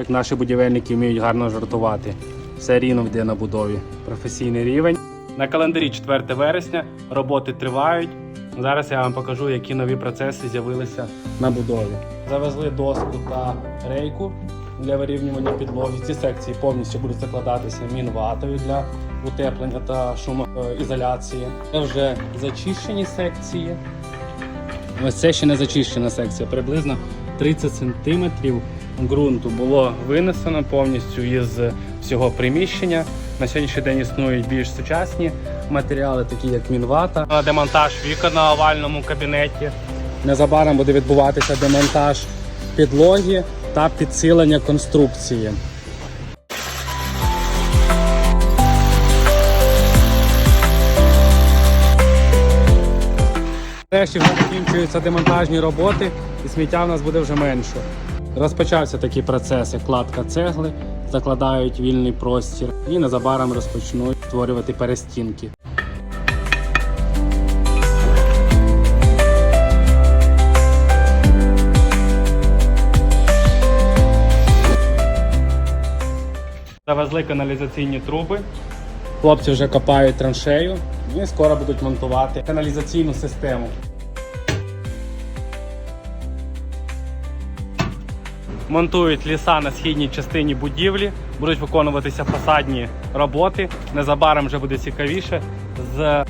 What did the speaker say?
Як наші будівельники вміють гарно жартувати. Все рівно йде на будові. Професійний рівень. На календарі 4 вересня роботи тривають. Зараз я вам покажу, які нові процеси з'явилися на будові. Завезли доску та рейку для вирівнювання підлоги. Ці секції повністю будуть закладатися мінватою для утеплення та шумоізоляції. Це вже зачищені секції. Ось це ще не зачищена секція. Приблизно 30 сантиметрів ґрунту було винесено повністю із всього приміщення. На сьогоднішній день існують більш сучасні матеріали, такі як мінвата. Демонтаж вікон на овальному кабінеті. Незабаром буде відбуватися демонтаж підлоги та підсилення конструкції. Нарешті вже закінчуються демонтажні роботи і сміття в нас буде вже менше. Розпочався такий процес, як кладка цегли, закладають вільний простір і незабаром розпочнуть створювати перестінки. Завезли каналізаційні труби. Хлопці вже копають траншею і скоро будуть монтувати каналізаційну систему. Монтують ліса на східній частині будівлі, будуть виконуватися фасадні роботи. Незабаром вже буде цікавіше з